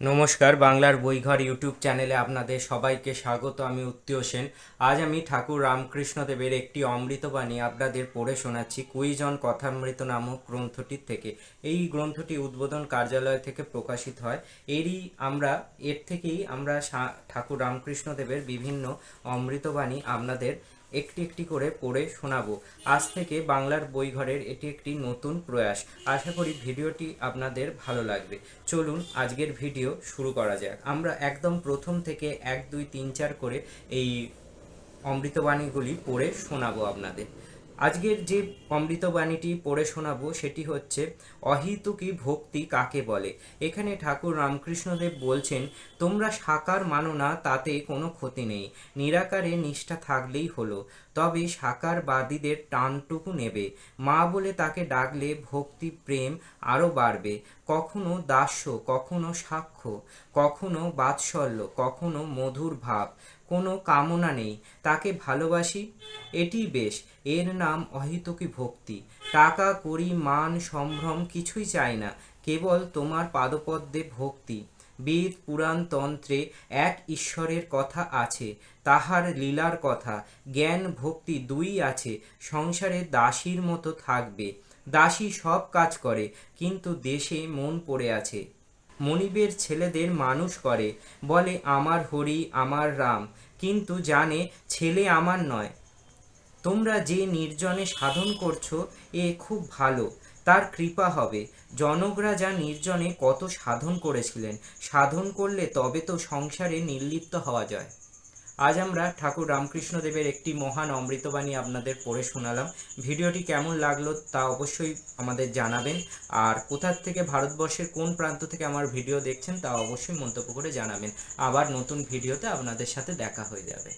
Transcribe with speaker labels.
Speaker 1: নমস্কার, বাংলার বইঘর ইউটিউব চ্যানেলে আপনাদের সবাইকে স্বাগত। আমি উত্তীয় সেন। আজ আমি ঠাকুর রামকৃষ্ণদেবের একটি অমৃতবাণী আপনাদের পড়ে শোনাচ্ছি কুইজন কথামৃত নামক গ্রন্থটির থেকে। এই গ্রন্থটি উদ্বোধন কার্যালয় থেকে প্রকাশিত হয়। এরই আমরা, এর থেকেই আমরা ঠাকুর রামকৃষ্ণদেবের বিভিন্ন অমৃতবাণী আপনাদের একটি একটি করে পড়ে শোনাবো। আজ থেকে বাংলার বইঘরের এটি একটি নতুন প্রয়াস। আশা করি ভিডিওটি আপনাদের ভালো লাগবে। চলুন আজকের ভিডিও শুরু করা যাক। আমরা একদম প্রথম থেকে এক, দুই, তিন, চার করে এই অমৃতবাণীগুলি পড়ে শোনাবো আপনাদের। আজকের যে অমৃতবাণীটি পড়ে শোনাবো সেটি হচ্ছে, অহিতুকি ভক্তি কাকে বলে? এখানে ঠাকুর রামকৃষ্ণদেব বলছেন, তোমরা সাকার মানো না, তাতে কোনো ক্ষতি নেই। নিরাকারে নিষ্ঠা থাকলেই হলো, তবে সাকারবাদীদের টানটুকু নেবে। মা বলে তাকে ডাকলে ভক্তি প্রেম আরও বাড়বে। কখনো দাস্য, কখনো সাক্ষ্য, কখনো বাৎসল্য, কখনো মধুর ভাব। কোনো কামনা নেই, তাকে ভালোবাসি? এটি বেশ। এর নাম অহিতকী ভক্তি। টাকা করি মান, সম্ভ্রম কিছুই চাই না, কেবল তোমার পাদপদ্মে ভক্তি। বেদ, পুরাণ, তন্ত্রে এক ঈশ্বরের কথা আছে, তাহার লীলার কথা। জ্ঞান, ভক্তি দুই আছে, সংসারে দাসীর মতো থাকবে। দাসী সব কাজ করে, কিন্তু দেশে মন পড়ে আছে। মনিবের ছেলেদের মানুষ করে, বলে, আমার হরি, আমার রাম। কিন্তু জানে, ছেলে আমার নয়। তোমরা যে নির্জনে সাধন করছ, এ খুব ভালো, তার কৃপা হবে। জনকরা যা নির্জনে কত সাধন করেছিলেন, সাধন করলে তবে তো সংসারে নির্লিপ্ত হওয়া যায়। আজ আমরা ঠাকুর রামকৃষ্ণদেবের একটি মহান অমৃতবাণী আপনাদের পড়ে শোনালাম। ভিডিওটি কেমন লাগল তা অবশ্যই আমাদের জানাবেন। আর কোথার থেকে, ভারতবর্ষের কোন প্রান্ত থেকে আমার ভিডিও দেখছেন তা অবশ্যই মন্তব্য করে জানাবেন। আবার নতুন ভিডিওতে আপনাদের সাথে দেখা হয়ে যাবে।